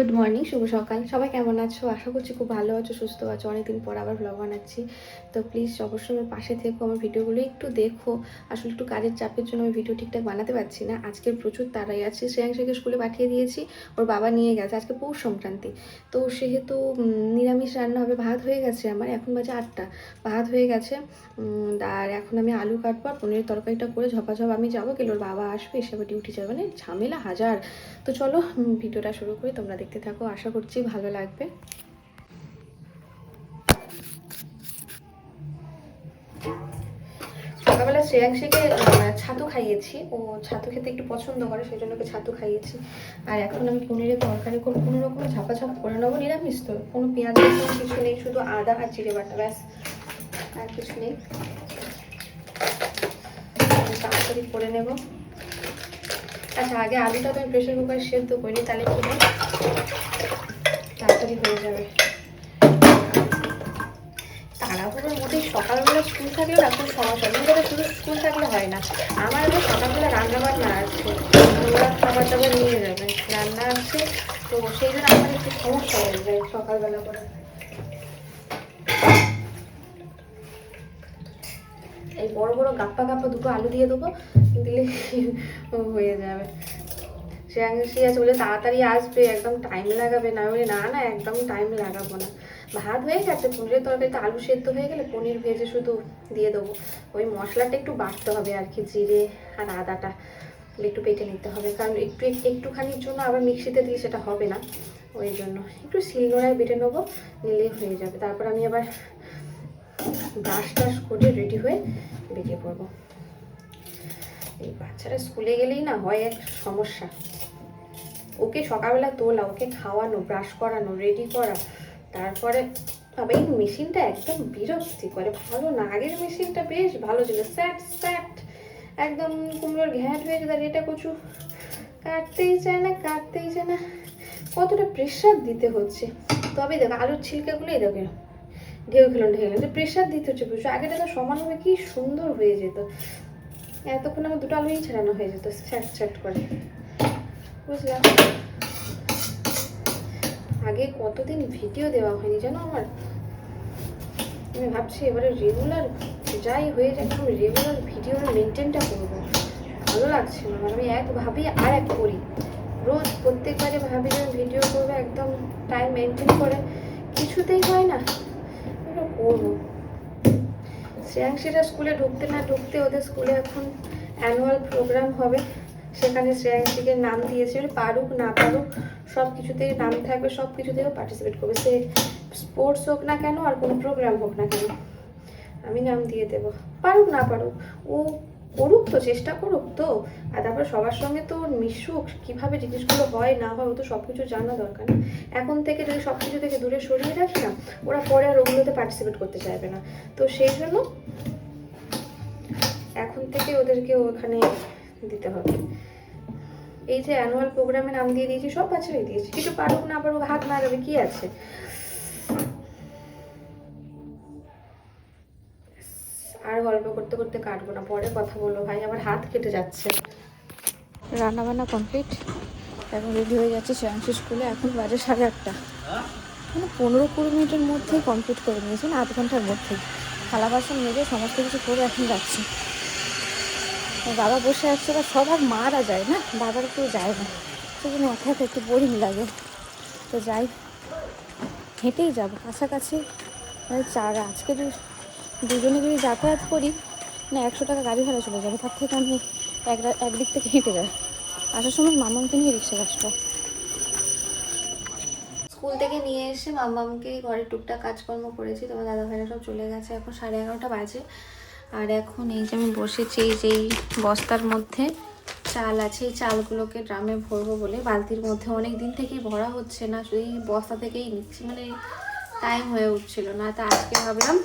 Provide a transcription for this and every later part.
Good morning শুভ সকাল। সবাই কেমন আছো? আশা করছি খুব ভালো আছো, সুস্থ আছো। অনেকদিন পর আবার ব্লগ বানাচ্ছি। তো প্লিজ অবশ্যই আমার পাশে থেকো, আমার ভিডিওগুলো একটু দেখো। আসলে একটু কাজের চাপের জন্য আমি ভিডিও ঠিকঠাক বানাতে পারছি না। আজকে প্রচুর তাড়াই আছে। শ্রেয়াংশকে স্কুলে পাঠিয়ে দিয়েছি। ওর বাবা নিয়ে গেছে আজকে পৌষ সংক্রান্তি। তো সেহেতু নিরামিষ রান্না হবে। ভাত হয়ে গেছে আমার। এখন বাজে আটটা। ভাত হয়ে গেছে। আর এখন আমি আলু কাটবো আর পনিরের তরকারিটা করে ঝপাঝপ আমি যাব। গেলে ওর বাবা আসবে, এসে ডিউটি যাবে। মানে ঝামেলা হাজার। তো চলো ভিডিওটা শুরু করি। তোমরা দেখতে থাকো, আশা করছি ভালো লাগবে। সকালবেলা শ্রেয়াংশীকে ছাতু খাইয়েছি। ও ছাতু খেতে একটু পছন্দ করে সেই জন্য ছাতু খাইয়েছি। আর এখন আমি পনিরের তরকারি করে কোনো রকম ঝাপাঝাপ করে নেব, নিরামিষ তো। কোনো পেঁয়াজ কিছু নেই, শুধু আদা আর জিরে বাটা, ব্যাস, আর কিছু নেই। তাড়াতাড়ি করে নেব। আচ্ছা আগে আলুটা তো প্রেশার কুকার সেদ্ধ করিনি তাহলে কি হয়? তাড়াতাড়ি হয়ে যাবে। তাড়াহুড়োর মধ্যে সকালবেলা স্কুল থাকলেও এখন সমস্যা। মেয়েদের শুধু স্কুল থাকলে হয় না, আমার আবার সকালবেলা রান্না বান্না আছে ওরা খাবার দাবার নিয়ে যাবে, রান্না আছে, তো সেই জন্য আমার একটু সমস্যা হয়ে যায় সকালবেলা করে। এই বড় বড় গাপ্পা গাপ্পা দুটো আলু দিয়ে দেবো দিলে হয়ে যাবে। সে আছে বলে তাড়াতাড়ি আসবে, একদম টাইম লাগাবে না। বলি, না না, একদম টাইম লাগাবো না। ভাত হয়ে গেছে, পনিরের তরকারিতে আলু সেদ্ধ হয়ে গেলে পনির ভেজে শুধু দিয়ে দেবো। ওই মশলাটা একটু বাটতে হবে আর কি, জিরে আর আদাটা। একটু বেটে নিতে হবে, কারণ একটু, একটুখানির জন্য আবার মিক্সিতে দিয়ে সেটা হবে না। ওই জন্য একটু শিলনোড়ায় বেটে নেব নিলেই হয়ে যাবে। তারপর আমি আবার ব্রাশ টাশ করে রেডি হয়ে বেরিয়ে পড়ব। এই বাচ্চারা স্কুলে গেলেই না হয় এক সমস্যা। ওকে সকালবেলা তোলা, ওকে খাওয়ানো, ব্রাশ করানো রেডি করা। তারপরে তবে এই মেশিনটা একদম বিরক্তি করে ভালো না। আগের মেশিনটা বেশ ভালো ছিল। স্যাট স্যাট, একদম কুমড়োর ঘ্যাট হয়ে যায় এটা কচু। কাটতেই চায় না, কাটতেই চায় না। কতটা প্রেশার দিতে হচ্ছে। তবে দেখো, আলুর ছিলকাগুলোই দেখো ঢেউ খেলো ঢেউ খেলো প্রেশার দিতে হচ্ছে প্রচুর। আগেটা তো সমানভাবে কি সুন্দর হয়ে যেত। এতক্ষণ আমার দুটো আলুই ছাড়ানো হয়ে যেত স্যাট স্যাট করে। বুঝলাম। আগে কতদিন ভিডিও দেওয়া হয়নি জানো আমার? আমি ভাবছি এবারে রেগুলার যাই হয়ে যাক, আমি রেগুলার ভিডিওর মেনটেনটা করব। ভালো লাগছে না আমি এক ভাবি আর এক করি। রোজ প্রত্যেকবারে ভাবি যে ভিডিও করব, একদম টাইম মেনটেন করে। কিছুতেই হয় না। এটা করব। শ্রেয়াংশীরা স্কুলে ঢুকতে না ঢুকতে ওদের স্কুলে এখন অ্যানুয়াল প্রোগ্রাম হবে। সেখানে শ্রেয়াংশীকে নাম দিয়েছে পারুক না পারুক, সব কিছুতেই নাম থাকবে, সব কিছুতেও পার্টিসিপেট করবে। সে স্পোর্টস হোক না কেন আর কোনো প্রোগ্রাম হোক না কেন, আমি নাম দিয়ে দেবো। পারুক না পারুক, ও করুক তো, চেষ্টা করুক তো। আর তারপর সবার সঙ্গে তো মিশুক, কীভাবে জিনিসগুলো হয়, না হয়, ও তো সব কিছু জানা দরকার না। এখন থেকে যদি সব কিছু থেকে দূরে সরিয়ে রাখি না, ওরা পরে আর ওগুলোতে পার্টিসিপেট করতে চাইবে না। তো সেই জন্য এখন থেকে ওদেরকে ওখানে দিতে হবে। এই যে অ্যানুয়াল প্রোগ্রামে নাম দিয়ে দিয়েছি, সব বাচ্চারাই দিয়েছি। কিছু পারুক না পারুক, হাত মারাবে কি আছে? গল্প করতে করতে কাটবো না, পরে কথা বলব। ভাই, আমার হাত কেটে যাচ্ছে। রান্না বান্না কমপ্লিট এখন রেডি হয়ে যাচ্ছে শ্রেয়াংশী স্কুলে এখন বাজে সাড়ে আটটা। মানে পনেরো কুড়ি মিনিটের মধ্যেই কমপ্লিট করে নিয়েছেন, আধ ঘণ্টার মধ্যেই। থালা, বাসন মেজে সমস্ত কিছু করে এখন যাচ্ছি। বাবা বসে আছে বা সবার মারা যায় না? বাবার কেউ যায় না। সেই জন্য মাথায় একটু বোরিং লাগে। তো যাই, হেঁটেই যাব। কাছাকাছি মানে চার, আজকে দুজনে যদি যাতায়াত করি, না, একশো টাকা গাড়ি ভাড়া চলে যাবে। তার থেকে আমি এক একদিক থেকে হেঁটে যাই। আসার সময় মামাকে নিয়ে রিক্সা আসব স্কুল থেকে নিয়ে এসে মামামকে ঘরে টুকটাক কাজকর্ম করেছি। তোমার দাদা ভাইরা সব চলে গেছে। এখন সাড়ে এগারোটা বাজে। আর এখন এই যে আমি বসেছি, এই যে এই বস্তার মধ্যে চাল আছে। এই চালগুলোকে ড্রামে ভরবো বলে বালতির মধ্যে। অনেক দিন থেকেই ভরা হচ্ছে না। শুধু বস্তা থেকেই নিচ্ছি। মানে টাইম হয়ে উঠছিল না। তা আজকে ভাবলাম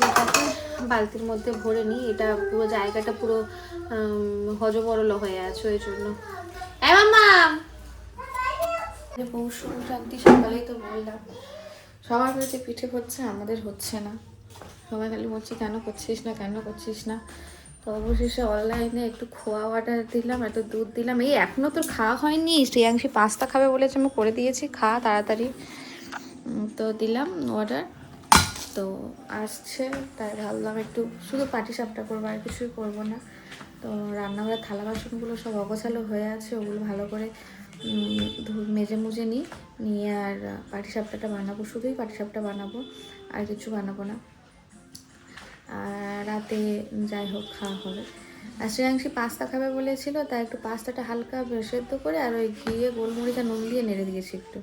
যেটাকে বালতির মধ্যে ভরে নিই এটা পুরো জায়গাটা পুরো হজবরল হয়ে আছে ওই জন্য। পৌষ সংক্রান্তি সকালেই তো বললাম। সবার বাড়িতে পিঠে হচ্ছে, আমাদের হচ্ছে না। সবাই খালি বলছে, কেন করছিস না, কেন করছিস না? তো অবশেষে অনলাইনে একটু খোয়া অর্ডার দিলাম একটু দুধ দিলাম। এই এখনও তোর খাওয়া হয়নি? শ্রেয়াংশী পাস্তা খাবে বলেছে, আমি করে দিয়েছি, খা তাড়াতাড়ি। তো দিলাম অর্ডার। তো আসছে, তাই ভাবলাম একটু শুধু পাটি সাপটা করব, আর কিছুই করব না। তো রান্নাঘরের থালা বাসনগুলো সব অগোছালো হয়ে আছে, ওগুলো ভালো করে মেজে মুজে নিই, নিয়ে আর পাটি সাপটাটা বানাবো, শুধুই পাটি সাপটা বানাবো, আর কিছু বানাবো না। আর রাতে যাই হোক, খাওয়া হবে। আর শ্রেয়াংশী পাস্তা খাবে বলেছিল, তাই একটু পাস্তাটা হালকা সেদ্ধ করে, আর ওই ঘিয়ে গোলমরিচ আর নুন দিয়ে নেড়ে দিয়েছি একটু।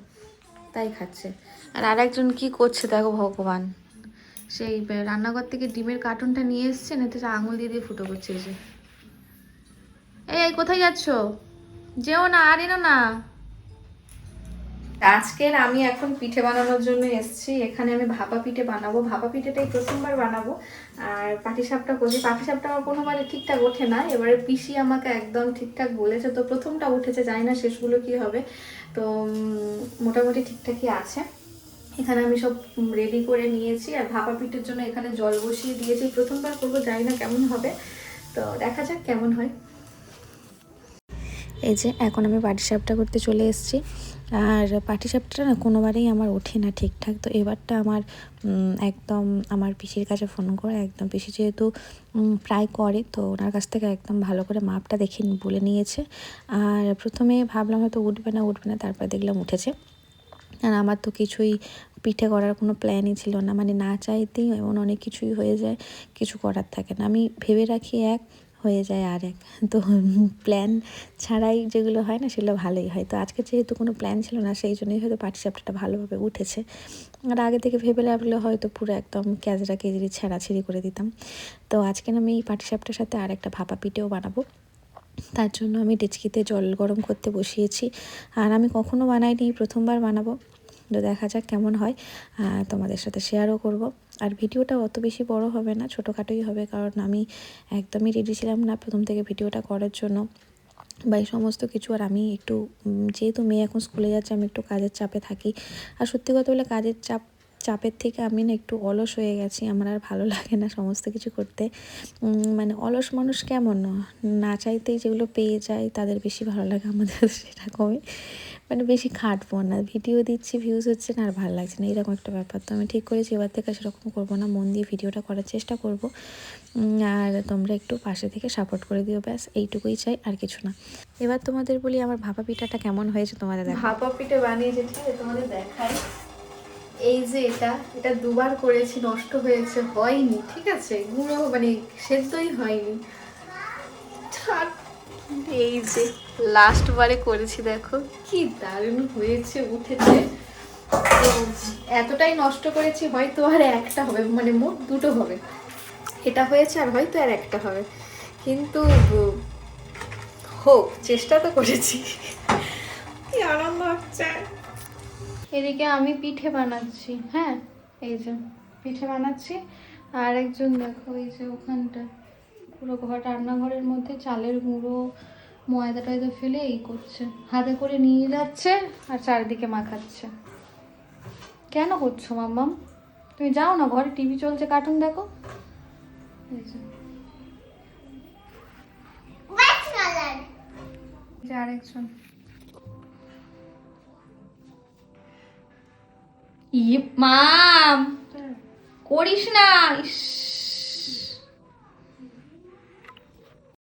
তাই খাচ্ছে। আর আরেকজন কি করছে দেখো ভগবান। সেই রান্নাঘর থেকে ডিমের কার্টুনটা নিয়ে এসছে না তো আঙুল দিয়ে দিয়ে ফুটো করছে এই এই, কোথায় যাচ্ছ? যেও না আর এনো না। আজকের আমি এখন পিঠে বানানোর জন্য এসেছি। এখানে আমি ভাপা পিঠে বানাবো। ভাপা পিঠেটাই প্রথমবার বানাবো। আর পাটিসাপটা করছি। পাটিসাপটা আমার কোনোবারে ঠিকঠাক ওঠে না। এবারে পিসি আমাকে একদম ঠিকঠাক বলেছে। তো প্রথমটা উঠেছে জানি না শেষগুলো কি হবে। তো মোটামুটি ঠিকঠাকই আছে। এখানে আমি সব রেডি করে নিয়েছি আর ভাপা পিঠের জন্য এখানে জল বসিয়ে দিয়েছি। প্রথমবার করব, জানি না কেমন হবে। তো দেখা যাক কেমন হয়। এই যে এখন আমি পাটিসাপটা করতে চলে এসেছি। আর পাটিসাপটা না কোনোবারেই আমার ওঠে না ঠিকঠাক। তো এবারটা আমার একদম আমার পিসির কাছে ফোন করে, একদম পিসি যেহেতু প্রায় করে, তো ওনার কাছ থেকে একদম ভালো করে মাপটা দেখে বলে নিয়েছে। আর প্রথমে ভাবলাম হয়তো উঠবে না উঠবে না, তারপর দেখলাম উঠেছে। আর আমার তো কিছুই পিঠে করার কোনো প্ল্যানই ছিল না। মানে না চাইতেই এমন অনেক কিছুই হয়ে যায়, কিছু করার থাকে না। আমি ভেবে রাখি এক, হয়ে যায় আর এক। তো প্ল্যান ছাড়াই যেগুলো হয় না, সেগুলো ভালোই হয়। তো আজকে যেহেতু কোনো প্ল্যান ছিল না, সেই জন্যই হয়তো পাটিসাপটাটা ভালোভাবে উঠেছে। আর আগে থেকে ভেবে লাগলে হয়তো পুরো একদম ক্যাজরা কেজরি ছেঁড়াছিঁড়ি করে দিতাম। তো আজকে আমি এই পাটিসাপটার সাথে আর একটা ভাপা পিঠেও বানাবো। তার জন্য আমি ডেচকিতে জল গরম করতে বসিয়েছি। আর আমি কখনো বানাইনি, প্রথমবার বানাবো। তো দেখা যাক কেমন হয়। তোমাদের সাথে শেয়ারও করব। আর ভিডিওটা অত বেশি বড় হবে না, ছোটোখাটোই হবে। কারণ আমি একদমই রেডি ছিলাম না প্রথম থেকে ভিডিওটা করার জন্য। বা এই সমস্ত কিছু আর আমি একটু যেহেতু মেয়ে এখন স্কুলে যাচ্ছে, আমি একটু কাজের চাপে থাকি। আর সত্যি কথা বলে কাজের চাপ, চাপের থেকে আমি না একটু অলস হয়ে গেছি। আমার আর ভালো লাগে না সমস্ত কিছু করতে। মানে অলস মানুষ কেমন? না চাইতেই যেগুলো পেয়ে যায়, তাদের বেশি ভালো লাগে আমাদের, সেরকমই। মানে বেশি খাটবো না। ভিডিও দিচ্ছি ভিউজ হচ্ছে না আর ভালো লাগছে না। এরকম একটা ব্যাপার। তো আমি ঠিক করেছি, এবার থেকে সেরকম করব না। মন দিয়ে ভিডিওটা করার চেষ্টা করব। আর তোমরা একটু পাশে থেকে সাপোর্ট করে দিও, ব্যাস। এইটুকুই চাই, আর কিছু না। এবার তোমাদের বলি, আমার ভাপা পিঠাটা কেমন হয়েছে তোমাদের দেখো ভাপা পিঠে বানিয়েছে, ঠিক আছে? তোমাদের দেখাই। এই যে এটা এটা দুবার করেছি, নষ্ট হয়েছে, হয়নি, ঠিক আছে? গুঁড়ো মানে সেদ্ধই হয়নি। এই যে। লাস্ট বারে করেছি দেখো। কি দারুণ হয়েছে উঠেছে। এতটাই নষ্ট করেছি হয়তো আর একটা হবে মানে মোট দুটো হবে। এটা হয়েছে আর হয়তো আর একটা হবে। কিন্তু হোক চেষ্টা তো করেছি। কি আনন্দ হচ্ছে এদিকে আমি পিঠে বানাচ্ছি হ্যাঁ? এই যে পিঠে বানাচ্ছি। আর একজন দেখো এই যে ওখানটা। পুরো ঘর রান্নাঘরের মধ্যে চালের গুঁড়ো ময়দা টয়দা ফেলে এই করছে। হাতে করে নিয়ে যাচ্ছে আর চারিদিকে মাখাচ্ছে। কেন করছ মাম্মাম? তুমি যাও না ঘরে টিভি চলছে কার্টুন দেখো। আরেকজন। ইয়ে মাম! করিস না ইস।